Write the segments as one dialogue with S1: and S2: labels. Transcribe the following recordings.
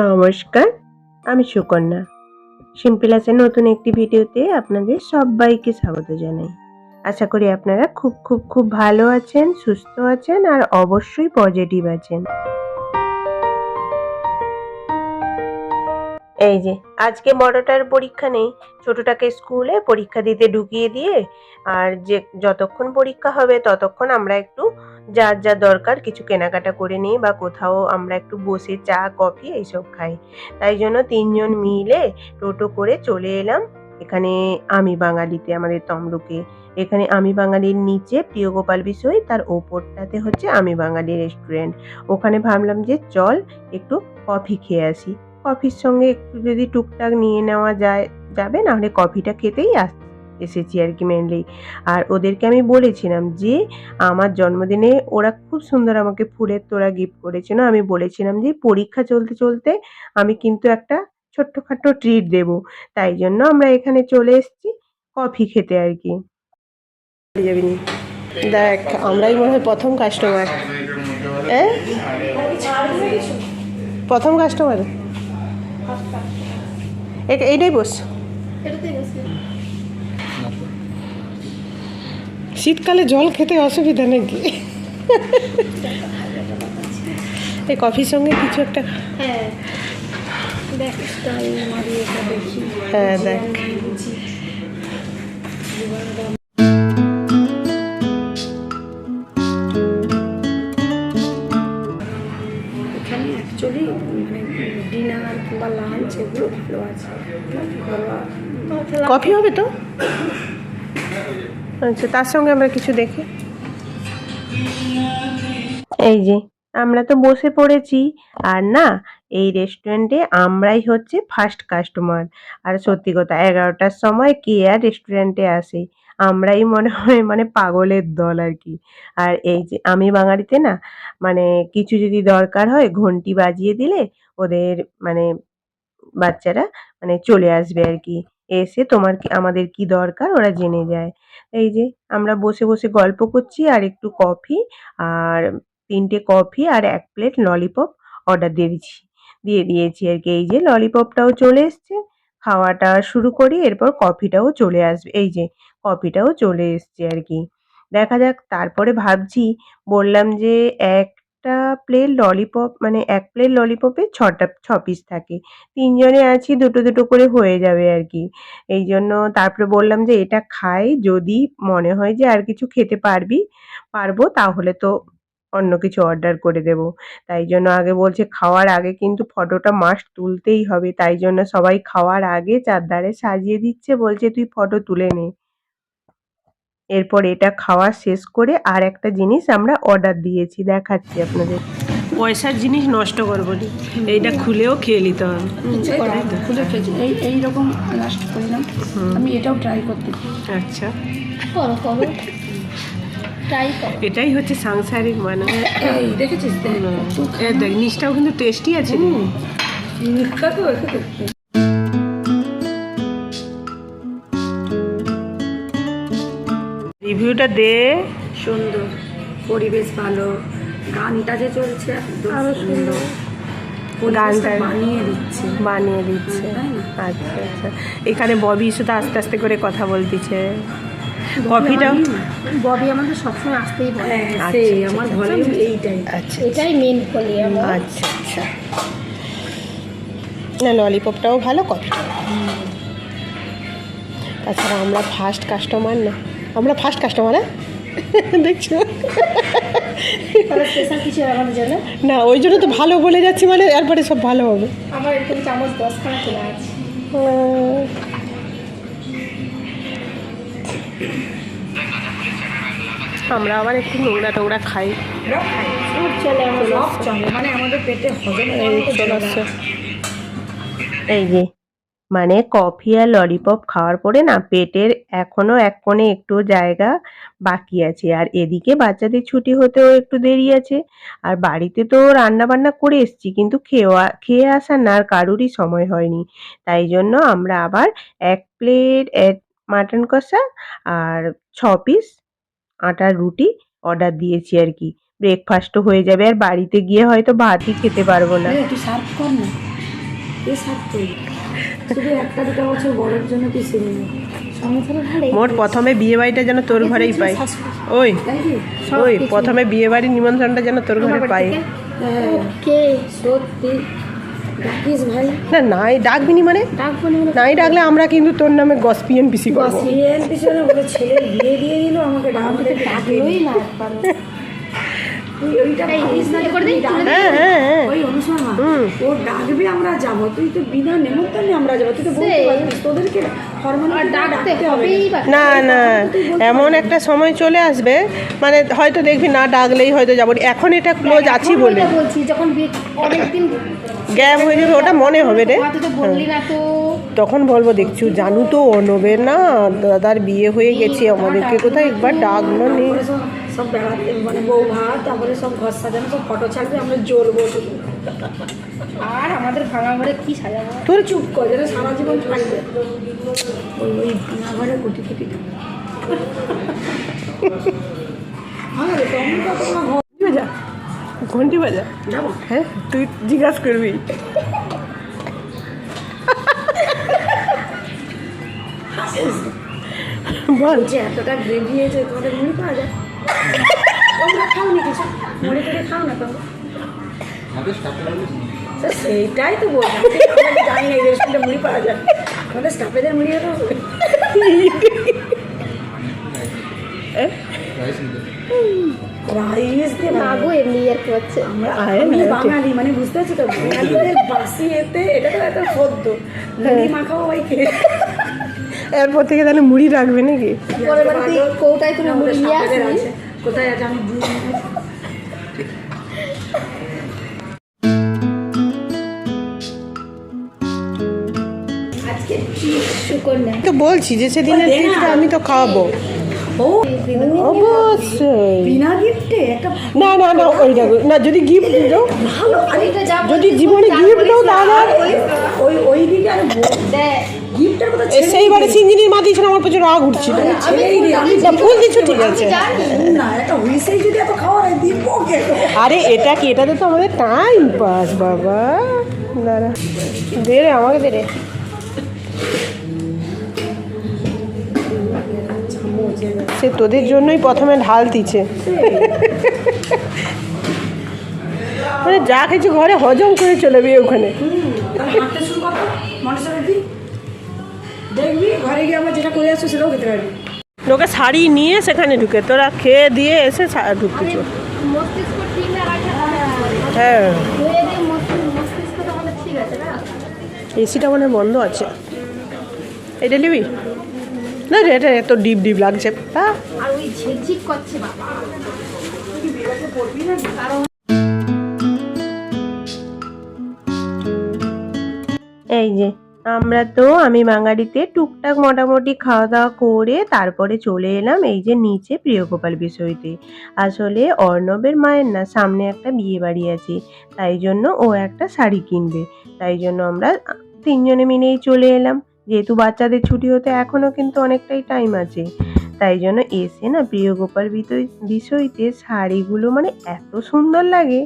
S1: নমস্কার, আমি সুকন্যা। সিম্পল সিম্পিলাসের নতুন একটি ভিডিওতে আপনাদের সবাইকে স্বাগত জানাই। আশা করি আপনারা খুব খুব খুব ভালো আছেন, সুস্থ আছেন আর অবশ্যই পজিটিভ আছেন। এই যে, আজকে বড়টার পরীক্ষা নেই। ছোটটাকে স্কুলে পরীক্ষা দিতে ঢুকিয়ে দিয়ে আর যে যতক্ষণ পরীক্ষা হবে ততক্ষণ আমরা একটু যার যা দরকার কিছু কেনাকাটা করে নিই বা কোথাও আমরা একটু বসে চা, কফি এইসব খাই। তাই জন্য তিনজন মিলে টোটো করে চলে এলাম। এখানে আমি বাঙালিতে, আমাদের তমলুকে। এখানে আমি বাঙালির নিচে প্রিয় গোপাল বিষয় তার ওপরটাতে হচ্ছে আমি বাঙালি রেস্টুরেন্ট। ওখানে ভাবলাম যে চল একটু কফি খেয়ে আসি। কফির সঙ্গে একটু যদি টুকটাক নিয়ে নেওয়া যায়, যাবে? নাহলে কফিটা খেতেই আস, এসেছি আর কি মেনলি আর ওদেরকে আমি বলেছিলাম যে, আমার জন্মদিনে ওরা খুব সুন্দর আমাকে ফুলের তোরা গিফট করেছিল। আমি বলেছিলাম যে, পরীক্ষা চলতে চলতে আমি কিন্তু একটা ছোট্টখাটো ট্রিট দেব। তাই জন্য আমরা এখানে চলে এসেছি কফি খেতে আর কি। দেখ, আমরাই মনে হয় প্রথম কাস্টমার প্রথম কাস্টমার এইটাই বস। শীতকালে জল খেতে অসুবিধা নাকি? এই কফির সঙ্গে কিছু একটা
S2: হ্যাঁ। দেখ এগুলো আছে।
S1: কফি হবে তো? আচ্ছা তার সঙ্গে আমরা কিছু দেখি। এই যে, আমরা তো বসে পড়েছি, আর না, এই রেস্টুরেন্টে আমরাই হচ্ছে ফার্স্ট কাস্টমার আর সত্যি কথা, এগারোটার সময় কে আর রেস্টুরেন্টে আসে? আমরাই মনে হয় মানে পাগলের দল আর কি। আর এই যে, আমি বাঙালিতে না মানে কিছু যদি দরকার হয়, ঘন্টি বাজিয়ে দিলে ওদের মানে বাচ্চারা মানে চলে আসবে আর কি। এসে তোমার কি, আমাদের কি দরকার? ওরা জেনে যায়। এই যে আমরা বসে বসে গল্প করছি আর একটু কফি আর তিনটে কফি আর এক প্লেট ললিপপ অর্ডার দিয়ে দিচ্ছি। দিয়ে দিয়েছি আর কি। এই যে ললিপপটাও চলে এসছে। খাওয়াটা শুরু করি, এরপর কফিটাও চলে আসবে। এই যে কফিটাও চলে এসছে আর কি। দেখা যাক, তারপরে ভাবছি, বললাম যে একটা প্লেট ললিপপ মানে এক প্লেট ললিপপে ছটা, ছ পিস থাকে। তিনজনে আছি, দুটো দুটো করে হয়ে যাবে আর কি। এই জন্য তারপরে বললাম যে, এটা খাই, যদি মনে হয় যে আর কিছু খেতে পারবি, পারব, তাহলে তো অন্য কিছু অর্ডার করে দেব। তাই জন্য আগে বলছে, খাওয়ার আগে কিন্তু ফটোটা মাস্ট তুলতেই হবে। তাই জন্য সবাই খাওয়ার আগে চারধারে সাজিয়ে দিচ্ছে, বলছে, তুই ফটো তুলে নে। এরপর এটা খাওয়া শেষ করে আর একটা জিনিস আমরা অর্ডার দিয়েছি দেখাচ্ছি আপনাদের। পয়সার জিনিস নষ্ট করব নি এইটা খুলেও খেয়ে নিতে হবে।
S2: ইচ্ছে খুলে ফেলছি এই এইরকম লাস্ট করলাম আমি এটাও ট্রাই করতে
S1: আচ্ছা।
S2: করো করো। ট্রাই করো।
S1: এটাই হচ্ছে সাংসারিক মানে।
S2: এই দেখেছিস? দেখ
S1: নিচটাও কিন্তু টেস্টি আছে। রিভিউটা দে।
S2: সুন্দর পরিবেশ ভালো গানটা যে চলছে
S1: আরও
S2: সুন্দর।
S1: গানটা
S2: গানটা বানিয়ে দিচ্ছে।
S1: বানিয়ে দিচ্ছে। আচ্ছা আচ্ছা। এখানে ববি শুধু আস্তে আস্তে করে কথা বলতেছে। কফিটাও
S2: ববি আমাদের সবসময় আসতেই বলে।
S1: আচ্ছা, আচ্ছা,
S2: আমার
S1: আচ্ছা।
S2: ভলিউম এইটাই।
S1: আচ্ছা
S2: এটাই মেন
S1: আচ্ছা আচ্ছা। না ললিপপটাও ভালো কফিটাও তাছাড়া আমরা ফার্স্ট কাস্টমার না। আমরা ফার্স্ট কাস্টমার হ্যাঁ? দেখছ? না ওই জন্য তো ভালো বলে যাচ্ছি মানে এরপরে সব ভালো হবে।
S2: আমার এরকম চামচ দশখানা কেনা আছে।
S1: আমরা আবার একটু নোংরা টোংরা খাই।
S2: মানে
S1: এই যে। মানে কফি আর ললিপপ খাওয়ার পরে না পেটের এখনও এক কোণে একটু জায়গা বাকি আছে। আর এদিকে বাচ্চাদের ছুটি হতেও একটু দেরি আছে। আর বাড়িতে তো রান্না বান্না করে এসেছি কিন্তু খেয়ে খেয়ে আসার না আর কারুরই সময় হয়নি। তাই জন্য আমরা আবার এক প্লেট এক মাটন কষা আর ছ পিস আটার রুটি অর্ডার দিয়েছি আর কি। ব্রেকফাস্টও হয়ে যাবে। আর বাড়িতে গিয়ে হয়তো ভাতই খেতে পারব না।
S2: একটু সার্ভ কর না। এ সাথেই শুধু একটা দুটো বছর বড়ের জন্য পিছিয়ে নিল
S1: মোট প্রথমে বিয়ে বাড়িটা যেন তোর ঘরেই পাই ওই ওই প্রথমে বিয়ে বাড়ির নিমন্ত্রণটা যেন তোর ঘরে পাই
S2: হ্যাঁ, সত্যি।
S1: না নাই ডাকবিনি মানে?
S2: না
S1: নাই ডাকলে আমরা কিন্তু তোর নামে গসপিএন পিসি করব।
S2: ছেলে বিয়ে দিয়ে দিল আমাকে ডাকতে ডাকলোই না ওই অনুসরণ ও ডাকবে আমরা যাব। তুই তো বিনা নেমন্তন্নে আমরা যাব তুই তো বলতে পারবি তোদেরকে ফরমালিটি ডাকতে হবে।
S1: না না এমন একটা সময় চলে আসবে মানে হয়তো দেখবি না ডাকলেই হয়তো যাব। এখন এটা ক্লোজ আছি বলে।
S3: বলছি যখন অনেকদিন
S1: গ্যাপ হয়ে যাবে ওটা মনে হবে রে। তখন বলব দেখছু জানু তো অনবের না। দাদার বিয়ে হয়ে গেছে আমাদেরকে কোথায় একবার ডাকলো নেই
S2: সব বেড়াতে মানে বউ ভাত তারপরে সব ঘর সাজানো সব ফটো ছাড়বে আমরা জ্বলবো।
S3: আর আমাদের ভাঙা ঘরে কি সাজাবো?
S2: তোর চুপ কর যেন সারা জীবন থাকবে। ওই ভাঙা ঘরে কোটি কোটি
S1: ঘন্টি বাজা?
S2: যাব।
S1: হ্যাঁ তুই জিজ্ঞাসা করবি। বল।
S2: যে এতটা গ্রেভি হয়েছে তোমাদের মুড়ি পাওয়া যায়। তোমরা খাও নি কিছু? মুড়ি টুড়ি খাও না তো? সেইটাই তো আমরা জানি না এই রেস্টুরেন্টে মুড়ি পাওয়া যায়। আমাদের স্টাফেদের মুড়ি হতো রাইস দিয়ে
S3: মাগো এমনি আর কি হচ্ছে?
S2: আমরা আমি বাঙালি মানে বুঝতে পারছি তো? বাঙালিদের বাসি এতে এটা তো একটা সদ্য। মুড়ি মাখাও ভাই খেয়ে।
S1: এরপর থেকে তাহলে মুড়ি রাখবে নাকি?
S3: কৌটায় মুড়ি নিয়ে
S2: কোথায় আছে? আমি
S1: তো বলছি যে সেদিনের
S2: দে
S1: আমি তো খাওয়াবো।
S2: ও
S1: অবশ্যই।
S2: বিনা গিফটে একটা
S1: না না না ওই দেখো না যদি গিফট যদি জীবনে গিফট দাও দাদা
S2: ওই ওই দিকে আর গিফটের কথা
S1: সেইবারে সিঞ্জিনির মা দিয়েছিল আমার প্রচুর রাগ উঠছিল। ফুল কিছু ঠিক আছে। আরে এটা কি? এটাতে তো আমাদের টাইম পাস বাবা। দাঁড়া। দে রে আমাকে দে রে। সে তোদের জন্যই প্রথমে ঢাল দিছে মানে যা কিছু ঘরে হজম করে চলে ওখানে।
S2: দেখবি, ঘরে গিয়ে আমরা যেটা করে আসছো সেটাও খেতে পারবি।
S1: লোকে শাড়ি নিয়ে সেখানে ঢুকে, তোরা খেয়ে দিয়ে এসে শা- ঢুকতে চল।
S3: মস্তিষ্ক ঠিক না রাখলে হবে না।
S1: হ্যাঁ
S3: তো
S1: এসিটা মানে বন্ধ আছে। এটা নিবি। না রে, এটা এত ডিপ ডিপ লাগছে।
S3: বাবা
S1: এই যে আমরা তো, আমি বাঙালিতে টুকটাক মোটামুটি খাওয়া দাওয়া করে তারপরে চলে এলাম এই যে নিচে প্রিয়গোপাল বিষয়তে। আসলে অর্ণবের মায়ের না, সামনে একটা বিয়ে বাড়ি আছে, তাই জন্য ও একটা শাড়ি কিনবে। তাই জন্য আমরা তিনজনে মিলেই চলে এলাম। যেহেতু বাচ্চাদের ছুটি হতে এখনও কিন্তু অনেকটাই টাইম আছে। তাই জন্য এসে না প্রিয়গোপাল বিষয়তে শাড়িগুলো মানে এত সুন্দর লাগে।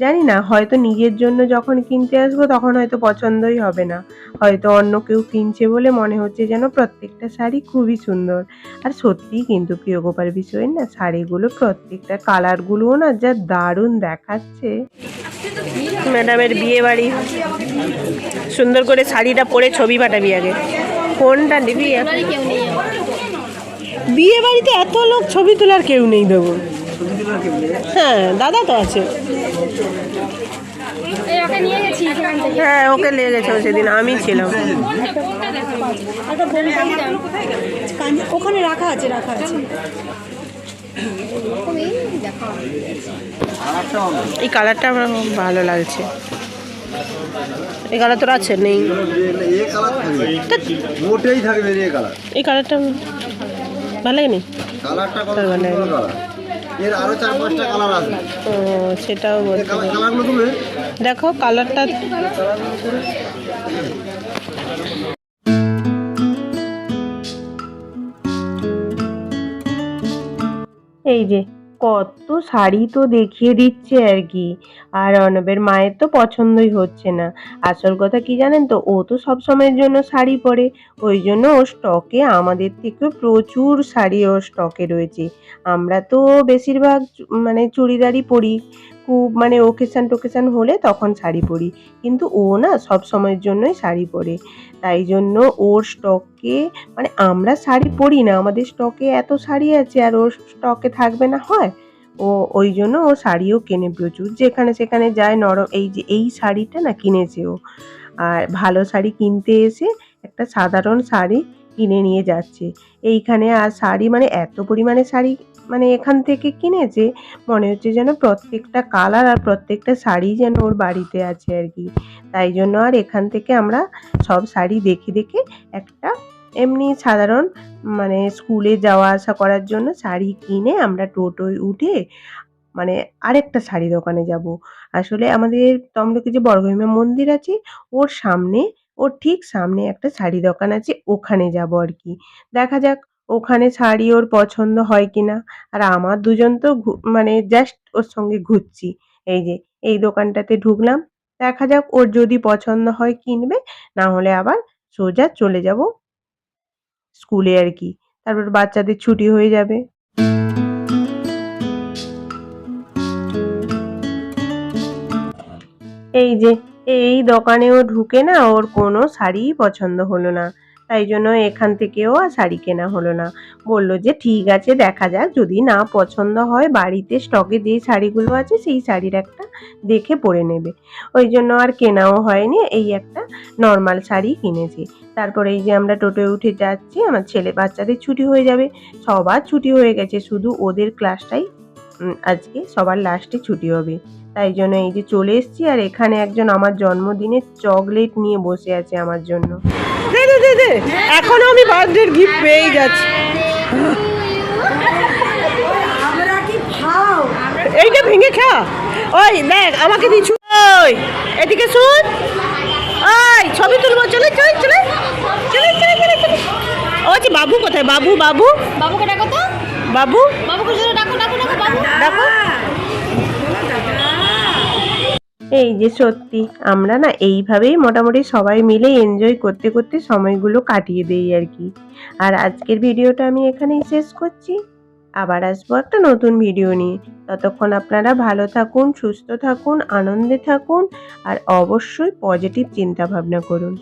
S1: জানি না হয়তো নিজের জন্য যখন কিনতে আসব তখন হয়তো পছন্দই হবে না। হয়তো অন্য কেউ কিনছে বলে মনে হচ্ছে যেন প্রত্যেকটা শাড়ি খুবই সুন্দর। আর সত্যিই কিন্তু প্রিয় গোপাল বিষয়ের না শাড়িগুলো প্রত্যেকটা কালারগুলোও না যা দারুণ দেখাচ্ছে। ম্যাডামের বিয়ে বাড়ি সুন্দর করে শাড়িটা পরে ছবি পাঠাবি আগে। ফোনটা নিবি বিয়ে বাড়িতে এত লোক ছবি তোলার কেউ নেই দেবো। হ্যাঁ দাদা তো আছে।
S3: এই ওকে নিয়ে গেছি
S1: হ্যাঁ ওকে লেগে গেছে সেদিন আমি ছিলাম।
S2: ওখানে রাখা আছে রাখা আছে।
S1: এই কালারটা আমার ভালো লাগছে। এই কালার তোর আছে? নেই।
S4: মোটেই থাকবে
S1: এই কালারটা ভালো লাগেনি?
S4: কালারটা সুন্দর কালার। এর আরও চার পাঁচটা কালার আছে।
S1: ও সেটাও বলতে
S4: কালারগুলো তুমি
S1: দেখো কালারটা এই যে কত শাড়ি তো দেখিয়ে দিচ্ছে আর কি। আর অর্ণবের মায়ের তো পছন্দই হচ্ছে না। আসল কথা কি জানেন তো? ও তো সব সময়ের জন্য শাড়ি পরে। ওই জন্য ও স্টকে আমাদের থেকে প্রচুর শাড়ি ও স্টকে রয়েছে। আমরা তো বেশিরভাগ মানে চুড়িদারই পরি। খুব মানে ওকেশান টোকেশান হলে তখন শাড়ি পরি। কিন্তু ও না সব সময়ের জন্যই শাড়ি পরে। তাই জন্য ওর স্টকে মানে আমরা শাড়ি পরি না, আমাদের স্টকে এত শাড়ি আছে আর ওর স্টকে থাকবে না হয়, ও ওই জন্য ও শাড়িও কেনে প্রচুর। যেখানে সেখানে যায় নরম এই যে এই শাড়িটা না কিনেছে ও। আর ভালো শাড়ি কিনতে এসে একটা সাধারণ শাড়ি কিনে নিয়ে যাচ্ছে। এইখানে আর শাড়ি মানে এত পরিমাণে শাড়ি মানে এখান থেকে কিনেছে মনে হচ্ছে যেন প্রত্যেকটা কালার আর প্রত্যেকটা শাড়ি যেন ওর বাড়িতে আছে আর কি। তাই জন্য আর এখান থেকে আমরা সব শাড়ি দেখে দেখে একটা এমনি সাধারণ মানে স্কুলে যাওয়া আসা করার জন্য শাড়ি কিনে আমরা টোটোয় উঠে মানে আরেকটা শাড়ি দোকানে যাব। আসলে আমাদের তমলুকে যে বড়গহিমা মন্দির আছে, ওর সামনে, ওর ঠিক সামনে একটা শাড়ি দোকান আছে, ওখানে যাব আর কি। দেখা যাক ওখানে শাড়ি ওর পছন্দ হয় কিনা? আর আমার দুজন তো মানে জাস্ট ওর সঙ্গে ঘুরছি। এই যে, এই দোকানটাতে ঢুকলাম। দেখা যাক ওর যদি পছন্দ হয় কিনবে, না হলে আবার সোজা চলে যাব স্কুলে আর কি। তারপর বাচ্চাদের ছুটি হয়ে যাবে। এই যে, এই দোকানেও ঢুকে না ওর কোনো শাড়িই পছন্দ হলো না। তাই জন্য এখান থেকেও আর শাড়ি কেনা হলো না। বলল যে, ঠিক আছে, দেখা যাক। যদি না পছন্দ হয়, বাড়িতে স্টকে যেই শাড়িগুলো আছে, সেই শাড়ির একটা দেখে পরে নেবে। ওই জন্য আর কেনাও হয়নি। এই একটা নর্মাল শাড়ি কিনেছি। তারপরে এই যে আমরা টোটোয় উঠে যাচ্ছি, আমার ছেলে বাচ্চাদের ছুটি হয়ে যাবে। সবার ছুটি হয়ে গেছে। শুধু ওদের ক্লাসটাই আজকে সবার লাস্টে ছুটি হবে। তাই জন্য এই যে চলে এসেছি আর এখানে একজন আমার জন্মদিনে চকলেট নিয়ে বসে আছে আমার জন্য। দে দে দে দে। এখনও আমি বার্থডে গিফট পেয়ে যাচ্ছি।
S2: আমরা কি খাও?
S1: এইটা ভেঙে খা। ওই দেখ আমাকে দিছু ওই এদিকে শুন। ওই ছবি তুলবো। চলে চলে চলে। চলে চলে চলে চলে। ও যে বাবু কোথায়? বাবু বাবু?
S3: বাবুকে ডাকো তো।
S1: বাবু?
S3: বাবুকে ডাকো ডাকো ডাকো বাবু।
S1: দেখো এই যে সত্যি, আমরা না এইভাবেই মোটামুটি সবাই মিলে এনজয় করতে করতে সময়গুলো কাটিয়ে দেই আর কি। আর আজকের ভিডিওটা আমি এখানেই শেষ করছি। আবার আসব একটা নতুন ভিডিও নিয়ে। ততক্ষণ আপনারা ভালো থাকুন, সুস্থ থাকুন, আনন্দে থাকুন, আর অবশ্যই পজিটিভ চিন্তা ভাবনা করুন।